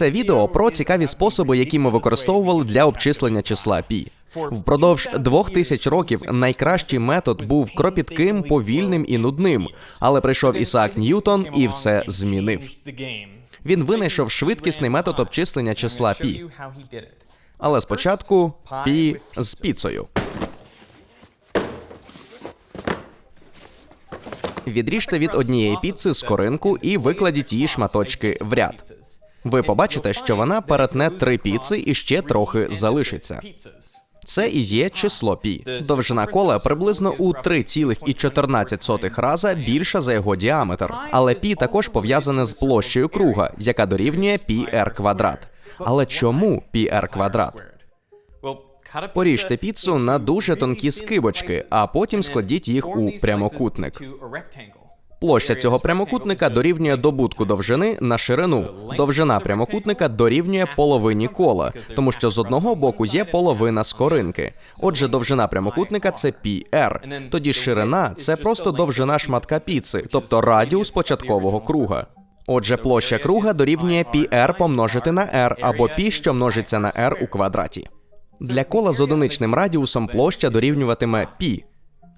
Це відео про цікаві способи, які ми використовували для обчислення числа пі. Впродовж двох тисяч років найкращий метод був кропітким, повільним і нудним. Але прийшов Ісаак Ньютон і все змінив. Він винайшов швидкісний метод обчислення числа пі. Але спочатку пі з піцею. Відріжте від однієї піци скоринку і викладіть її шматочки в ряд. Ви побачите, що вона перетне три піци і ще трохи залишиться. Це і є число пі. Довжина кола приблизно у 3,14 раза більша за його діаметр. Але пі також пов'язане з площею круга, яка дорівнює пі r квадрат. Але чому пі r квадрат? Поріжте піцу на дуже тонкі скибочки, а потім складіть їх у прямокутник. Площа цього прямокутника дорівнює добутку довжини на ширину. Довжина прямокутника дорівнює половині кола, тому що з одного боку є половина скоринки. Отже, довжина прямокутника це πr. Тоді ширина це просто довжина шматка піци, тобто радіус початкового круга. Отже, площа круга дорівнює πr помножити на r або π, що множиться на r у квадраті. Для кола з одиничним радіусом площа дорівнюватиме π.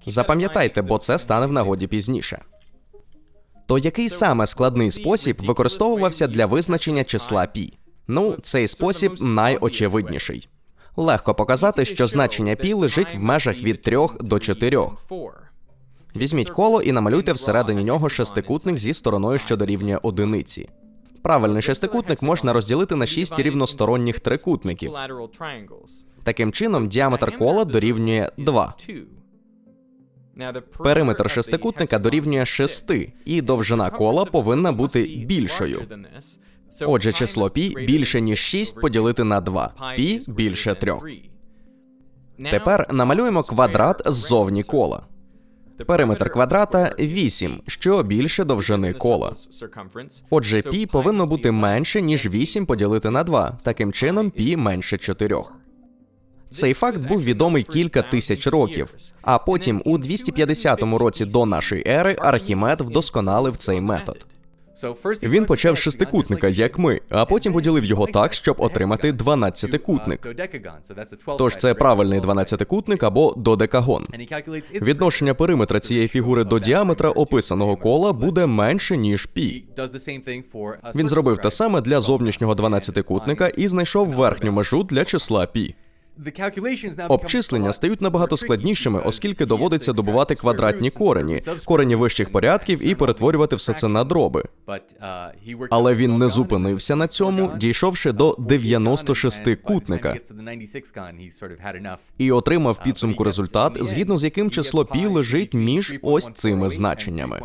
Запам'ятайте, бо це стане в нагоді пізніше. То який саме складний спосіб використовувався для визначення числа пі? Ну, цей спосіб найочевидніший. Легко показати, що значення пі лежить в межах від 3 до 4. Візьміть коло і намалюйте всередині нього шестикутник зі стороною, що дорівнює одиниці. Правильний шестикутник можна розділити на шість рівносторонніх трикутників. Таким чином, діаметр кола дорівнює 2. Периметр шестикутника дорівнює 6, і довжина кола повинна бути більшою. Отже, число пі більше ніж 6 поділити на 2. Пі більше 3. Тепер намалюємо квадрат ззовні кола. Периметр квадрата 8, що більше довжини кола. Отже, пі повинно бути менше, ніж 8 поділити на 2. Таким чином, пі менше 4. Цей факт був відомий кілька тисяч років. А потім, у 250 році до нашої ери, Архімед вдосконалив цей метод. Він почав шестикутника, як ми, а потім поділив його так, щоб отримати дванадцятикутник. Тож це правильний дванадцятикутник або додекагон. Відношення периметра цієї фігури до діаметра описаного кола буде менше ніж пі. Він зробив те саме для зовнішнього дванадцятикутника і знайшов верхню межу для числа пі. Обчислення стають набагато складнішими, оскільки доводиться добувати квадратні корені, корені вищих порядків і перетворювати все це на дроби. Але він не зупинився на цьому, дійшовши до 96 кутника і отримав підсумку результат, згідно з яким число пі лежить між ось цими значеннями.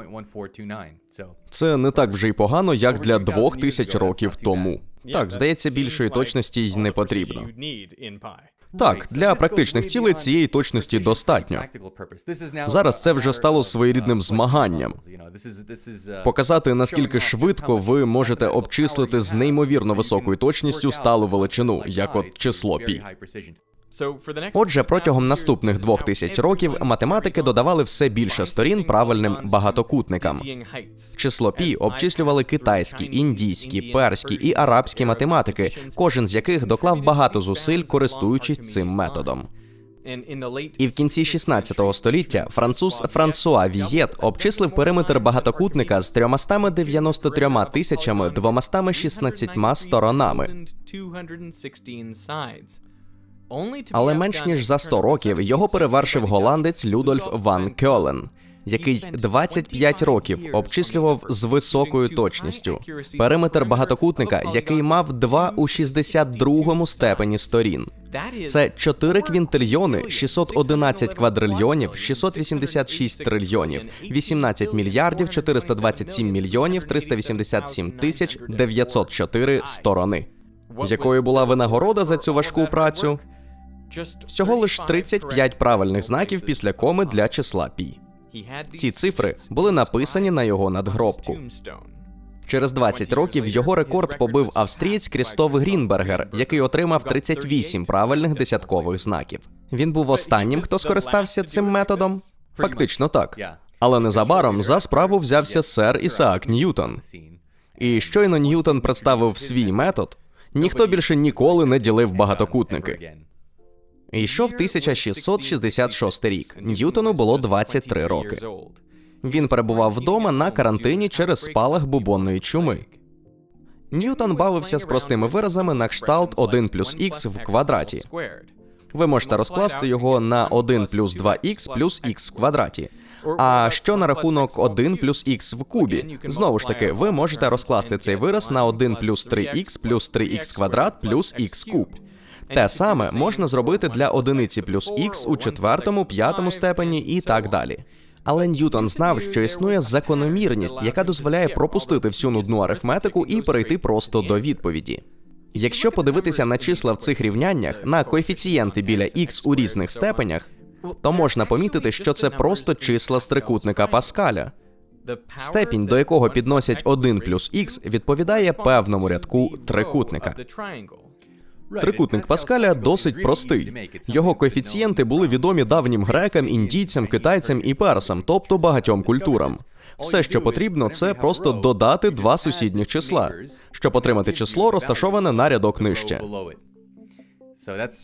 Це не так вже й погано, як для двох тисяч років тому. Так, здається, більшої точності й не потрібно. Так, для практичних цілей цієї точності достатньо. Зараз це вже стало своєрідним змаганням. Показати наскільки швидко ви можете обчислити з неймовірно високою точністю сталу величину, як от число пі. Отже, протягом наступних двох тисяч років математики додавали все більше сторін правильним багатокутникам. Число пі обчислювали китайські, індійські, перські і арабські математики, кожен з яких доклав багато зусиль, користуючись цим методом. І в кінці 16 століття француз Франсуа Вієт обчислив периметр багатокутника з 393 тисячами 216 сторонами. Але менш ніж за 100 років його перевершив голландець Людольф Ван Кьолен, який 25 років обчислював з високою точністю периметр багатокутника, який мав 2 у 62 степені сторін. Це 4 квінтильйони, 611 квадрильйонів, 686 трильйонів, 18 мільярдів 427 мільйонів 387 тисяч 904 сторони. Якою була винагорода за цю важку працю? Всього лиш 35 правильних знаків після коми для числа пі. Ці цифри були написані на його надгробку. Через 20 років його рекорд побив австрієць Крістоф Грінбергер, який отримав 38 правильних десяткових знаків. Він був останнім, хто скористався цим методом. Фактично так. Але незабаром за справу взявся сер Ісаак Ньютон. І щойно Ньютон представив свій метод. Ніхто більше ніколи не ділив багатокутники. Йшов 1666 рік. Ньютону було 23 роки. Він перебував вдома на карантині через спалах бубонної чуми. Ньютон бавився з простими виразами на кшталт 1 плюс х в квадраті. Ви можете розкласти його на 1 плюс 2х плюс х в квадраті. А що на рахунок 1 плюс х в кубі? Знову ж таки, ви можете розкласти цей вираз на 1 плюс 3х плюс 3х квадрат плюс х куб. Те саме можна зробити для одиниці плюс х у четвертому, п'ятому степені і так далі. Але Ньютон знав, що існує закономірність, яка дозволяє пропустити всю нудну арифметику і перейти просто до відповіді. Якщо подивитися на числа в цих рівняннях, на коефіцієнти біля х у різних степенях, то можна помітити, що це просто числа з трикутника Паскаля. Степінь, до якого підносять 1 плюс х, відповідає певному рядку трикутника. Трикутник Паскаля досить простий. Його коефіцієнти були відомі давнім грекам, індійцям, китайцям і персам, тобто багатьом культурам. Все, що потрібно, це просто додати два сусідніх числа, щоб отримати число, розташоване на рядок нижче.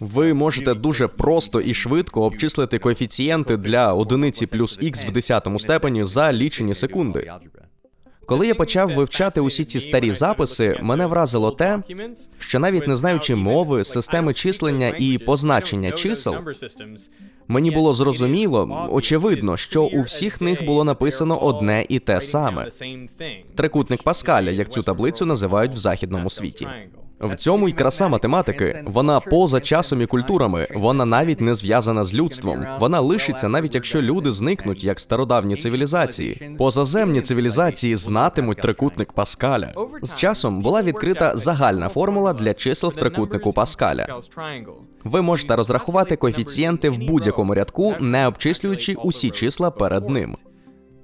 Ви можете дуже просто і швидко обчислити коефіцієнти для одиниці плюс х в десятому степені за лічені секунди. Коли я почав вивчати усі ці старі записи, мене вразило те, що навіть не знаючи мови, системи числення і позначення чисел, мені було зрозуміло, очевидно, що у всіх них було написано одне і те саме. Трикутник Паскаля, як цю таблицю називають в західному світі. В цьому й краса математики. Вона поза часом і культурами. Вона навіть не зв'язана з людством. Вона лишиться, навіть якщо люди зникнуть, як стародавні цивілізації. Позаземні цивілізації знатимуть трикутник Паскаля. З часом була відкрита загальна формула для чисел в трикутнику Паскаля. Ви можете розрахувати коефіцієнти в будь-якому рядку, не обчислюючи усі числа перед ним.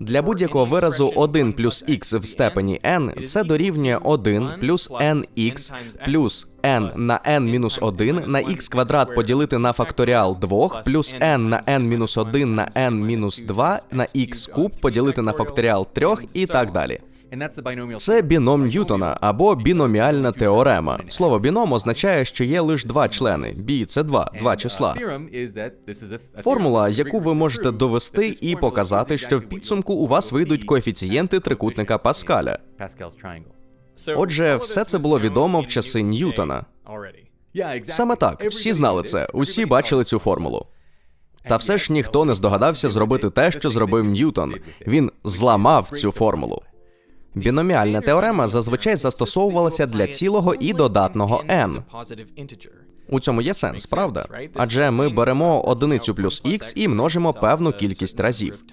Для будь-якого виразу 1 плюс х в степені n це дорівнює 1 плюс nx плюс n на n мінус 1 на x квадрат поділити на факторіал 2 плюс n на n мінус 1 на n мінус 2 на x куб поділити на факторіал 3 і так далі. Це біном Ньютона або біноміальна теорема. Слово біном означає, що є лише два члени. Бі це два, два числа. Формула, яку ви можете довести і показати, що в підсумку у вас вийдуть коефіцієнти трикутника Паскаля. Отже, все це було відомо в часи Ньютона. Саме так, всі знали це, усі бачили цю формулу. Та все ж ніхто не здогадався зробити те, що зробив Ньютон. Він зламав цю формулу. Біноміальна теорема зазвичай застосовувалася для цілого і додатного n. У цьому є сенс, правда? Адже ми беремо одиницю плюс х і множимо певну кількість разів.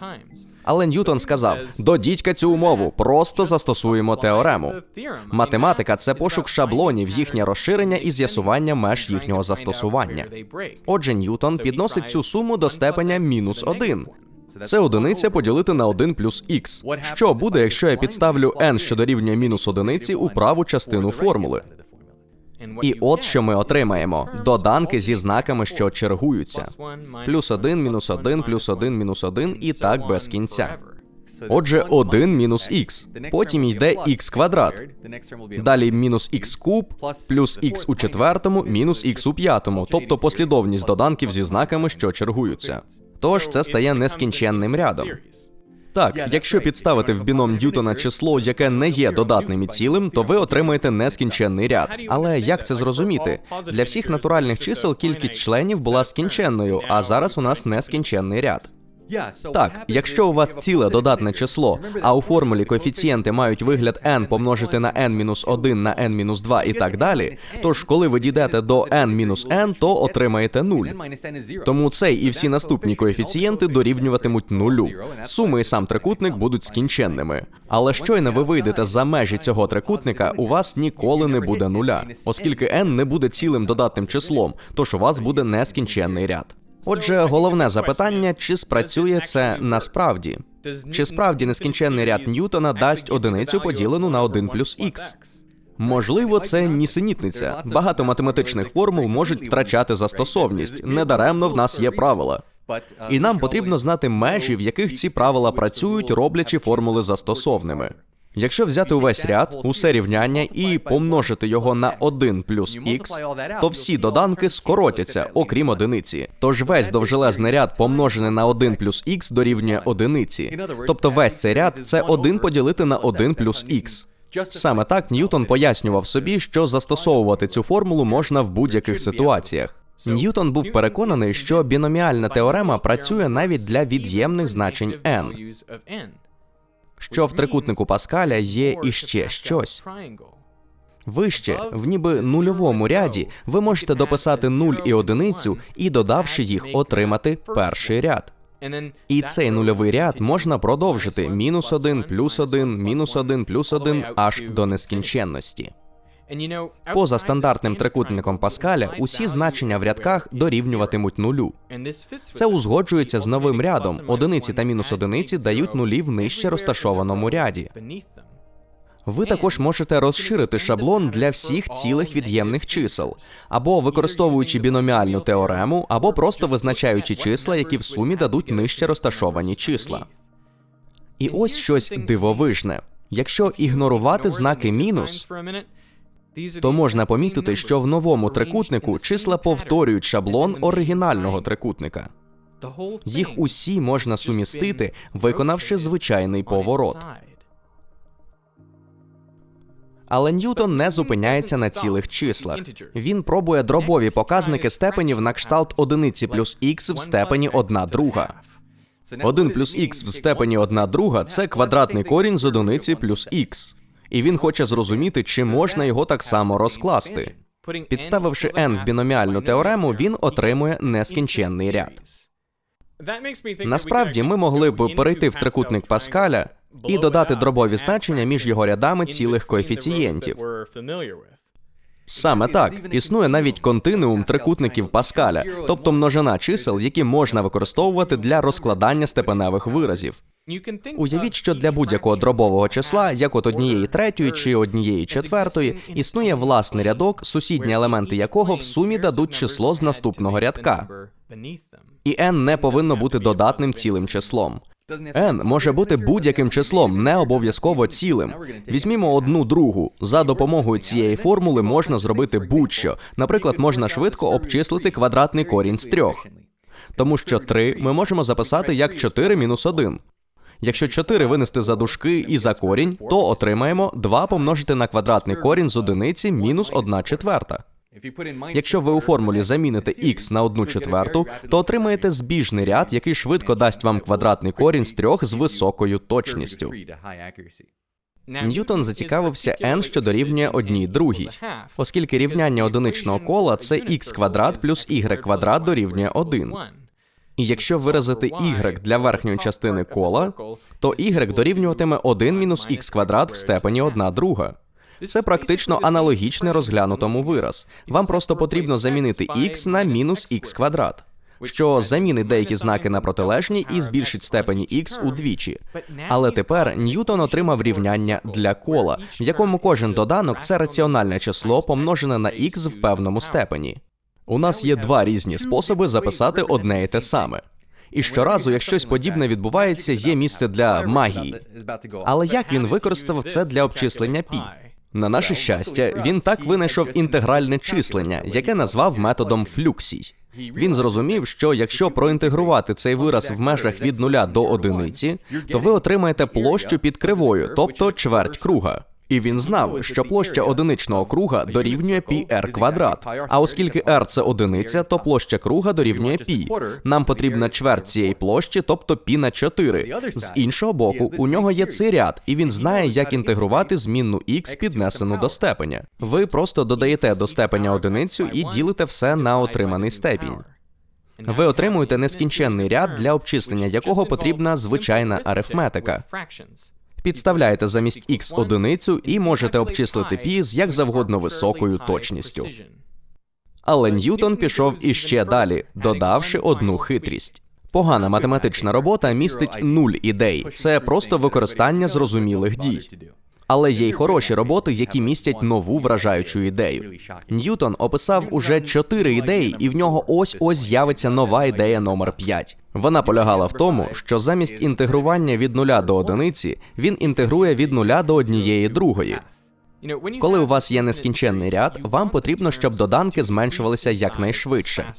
Але Ньютон сказав: додітька цю умову, просто застосуємо теорему. Математика це пошук шаблонів, їхнє розширення і з'ясування меж їхнього застосування. Отже, Ньютон підносить цю суму до степеня мінус один. Це одиниця поділити на 1 плюс х. Що буде, якщо я підставлю n, що дорівнює мінус одиниці, у праву частину формули? І от що ми отримаємо: доданки зі знаками, що чергуються. Плюс 1, мінус 1, плюс 1, мінус 1 і так без кінця. Отже, 1 мінус х. Потім йде х квадрат. Далі мінус х куб, плюс х у четвертому, мінус х у п'ятому, тобто послідовність доданків зі знаками, що чергуються. Тож це стає нескінченним рядом. Так, якщо підставити в біном Ньютона число, яке не є додатним і цілим, то ви отримаєте нескінченний ряд. Але як це зрозуміти? Для всіх натуральних чисел кількість членів була скінченною, а зараз у нас нескінченний ряд. Так, якщо у вас ціле додатне число, а у формулі коефіцієнти мають вигляд n помножити на n-1 на n-2 і так далі, тож коли ви дійдете до n-n, то отримаєте 0. Тому цей і всі наступні коефіцієнти дорівнюватимуть нулю. Суми і сам трикутник будуть скінченними. Але щойно ви вийдете за межі цього трикутника, у вас ніколи не буде нуля, оскільки n не буде цілим додатним числом, тож у вас буде нескінченний ряд. Отже, головне запитання: чи спрацює це насправді? Чи справді нескінченний ряд Ньютона дасть одиницю поділену на 1 плюс х? Можливо, це нісенітниця. Багато математичних формул можуть втрачати застосовність. Недаремно в нас є правила. І нам потрібно знати межі, в яких ці правила працюють, роблячи формули застосовними. Якщо взяти увесь ряд, усе рівняння і помножити його на 1 плюс х, то всі доданки скоротяться, окрім одиниці. Тож весь довжелезний ряд помножений на 1 плюс х дорівнює одиниці. Тобто весь цей ряд це 1 поділити на 1 плюс х. Саме так Ньютон пояснював собі, що застосовувати цю формулу можна в будь-яких ситуаціях. Ньютон був переконаний, що біноміальна теорема працює навіть для від'ємних значень n, що в трикутнику Паскаля є іще щось. Вище, в ніби нульовому ряді, ви можете дописати 0 і одиницю і, додавши їх, отримати перший ряд. І цей нульовий ряд можна продовжити мінус 1, плюс 1, мінус 1, плюс 1, аж до нескінченності. Поза стандартним трикутником Паскаля усі значення в рядках дорівнюватимуть нулю. Це узгоджується з новим рядом. Одиниці та мінус одиниці дають нулі в нижче розташованому ряді. Ви також можете розширити шаблон для всіх цілих від'ємних чисел, або використовуючи біноміальну теорему, або просто визначаючи числа, які в сумі дадуть нижче розташовані числа. І ось щось дивовижне. Якщо ігнорувати знаки мінус, то можна помітити, що в новому трикутнику числа повторюють шаблон оригінального трикутника. Їх усі можна сумістити, виконавши звичайний поворот. Але Ньютон не зупиняється на цілих числах. Він пробує дробові показники степенів на кшталт одиниці плюс х в степені 1 друга. 1 плюс х в степені 1 друга це квадратний корінь з одиниці плюс х. І він хоче зрозуміти, чи можна його так само розкласти. Підставивши n в біноміальну теорему, він отримує нескінченний ряд. Насправді, ми могли б перейти в трикутник Паскаля і додати дробові значення між його рядами цілих коефіцієнтів. Саме так існує навіть континуум трикутників Паскаля, тобто множина чисел, які можна використовувати для розкладання степеневих виразів. Уявіть, що для будь-якого дробового числа, як от однієї третьої чи однієї четвертої, існує власний рядок, сусідні елементи якого в сумі дадуть число з наступного рядка. І n не повинно бути додатним цілим числом. N може бути будь-яким числом, не обов'язково цілим. Візьмімо одну другу. За допомогою цієї формули можна зробити будь-що. Наприклад, можна швидко обчислити квадратний корінь з трьох. Тому що 3 ми можемо записати як 4 мінус 1. Якщо 4 винести за дужки і за корінь, то отримаємо 2 помножити на квадратний корінь з одиниці мінус 1 четверта. Якщо ви у формулі заміните x на 1 четверту, то отримаєте збіжний ряд, який швидко дасть вам квадратний корінь з трьох з високою точністю. Ньютон зацікавився n, що дорівнює одній другій, оскільки рівняння одиничного кола це x квадрат плюс y квадрат дорівнює 1. І якщо виразити y для верхньої частини кола, то y дорівнюватиме 1 мінус х квадрат в степені 1 друга. Це практично аналогічний розглянутому вираз. Вам просто потрібно замінити x на мінус х квадрат, що замінить деякі знаки на протилежні і збільшить степені x удвічі. Але тепер Ньютон отримав рівняння для кола, в якому кожен доданок це раціональне число помножене на x в певному степені. У нас є два різні способи записати одне і те саме. І щоразу, як щось подібне відбувається, є місце для магії. Але як він використав це для обчислення пі? На наше щастя, він так винайшов інтегральне числення, яке назвав методом флюксій. Він зрозумів, що якщо проінтегрувати цей вираз в межах від нуля до одиниці, то ви отримаєте площу під кривою, тобто чверть круга. І він знав, що площа одиничного круга дорівнює пі r квадрат. А оскільки r – це одиниця, то площа круга дорівнює пі. Нам потрібна чверть цієї площі, тобто пі на 4. З іншого боку, у нього є цей ряд, і він знає, як інтегрувати змінну x, піднесену до степеня. Ви просто додаєте до степеня одиницю і ділите все на отриманий степінь. Ви отримуєте нескінченний ряд, для обчислення якого потрібна звичайна арифметика. Підставляєте замість x одиницю і можете обчислити пі з як завгодно високою точністю. Але Ньютон пішов іще далі, додавши одну хитрість. Погана математична робота містить нуль ідей, це просто використання зрозумілих дій. Але є й хороші роботи, які містять нову вражаючу ідею. Ньютон описав уже чотири ідеї, і в нього ось ось з'явиться нова ідея номер 5. Вона полягала в тому, що замість інтегрування від нуля до одиниці він інтегрує від нуля до однієї другої. Коли у вас є нескінченний ряд, вам потрібно, щоб доданки зменшувалися якнайшвидше.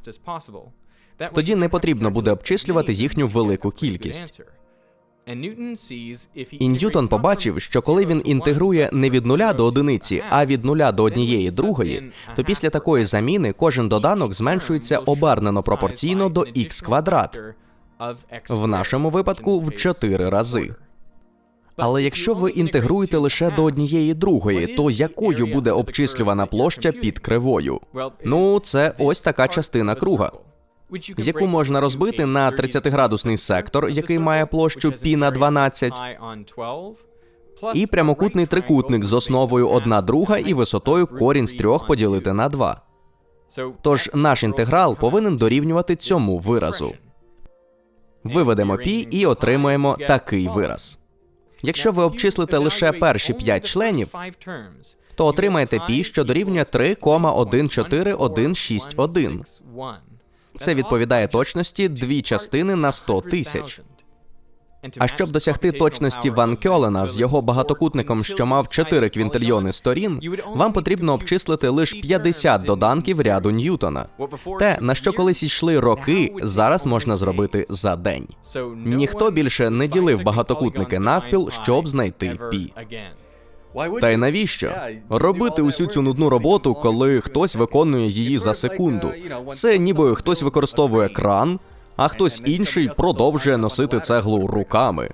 Тоді не потрібно буде обчислювати їхню велику кількість. І Ньютон побачив, що коли він інтегрує не від нуля до одиниці, а від нуля до однієї другої, то після такої заміни кожен доданок зменшується обернено пропорційно до х квадрат, в нашому випадку в 4 рази. Але якщо ви інтегруєте лише до однієї другої, то якою буде обчислювана площа під кривою? Ну, це ось така частина круга, яку можна розбити на 30-градусний сектор, який має площу π на 12, і прямокутний трикутник з основою 1 друга і висотою корінь з 3 поділити на 2. Тож наш інтеграл повинен дорівнювати цьому виразу. Виведемо π і отримаємо такий вираз. Якщо ви обчислите лише перші 5 членів, то отримаєте π, що дорівнює 3,14161. Це відповідає точності дві частини на 100 тисяч. А щоб досягти точності Ван Кьолена з його багатокутником, що мав 4 квінтильйони сторін, вам потрібно обчислити лише 50 доданків ряду Ньютона. Те, на що колись йшли роки, зараз можна зробити за день. Ніхто більше не ділив багатокутники навпіл, щоб знайти пі. Та й навіщо робити усю цю нудну роботу, коли хтось виконує її за секунду? Це ніби хтось використовує кран, а хтось інший продовжує носити цеглу руками.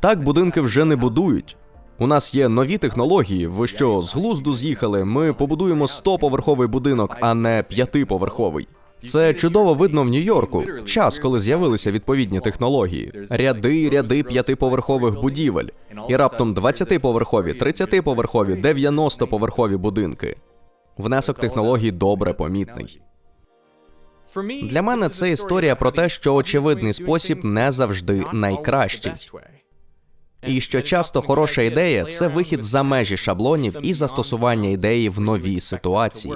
Так будинки вже не будують. У нас є нові технології. Ви що з глузду з'їхали? Ми побудуємо 100-поверховий будинок, а не п'ятиповерховий. Це чудово видно в Нью-Йорку. Час, коли з'явилися відповідні технології, ряди, ряди п'ятиповерхових будівель, і раптом 20-поверхові, 30-поверхові, 90-поверхові будинки. Внесок технологій добре помітний. Для мене це історія про те, що очевидний спосіб не завжди найкращий. І що часто хороша ідея це вихід за межі шаблонів і застосування ідеї в новій ситуації.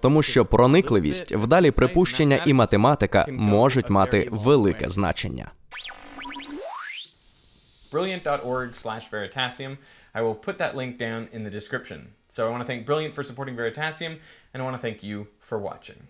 Тому що проникливість, вдалі припущення і математика можуть мати велике значення. brilliant.org slash veritasium. I will put that link down in the description. So I want to thank Brilliant for supporting Veritasium, and I want to thank you for watching.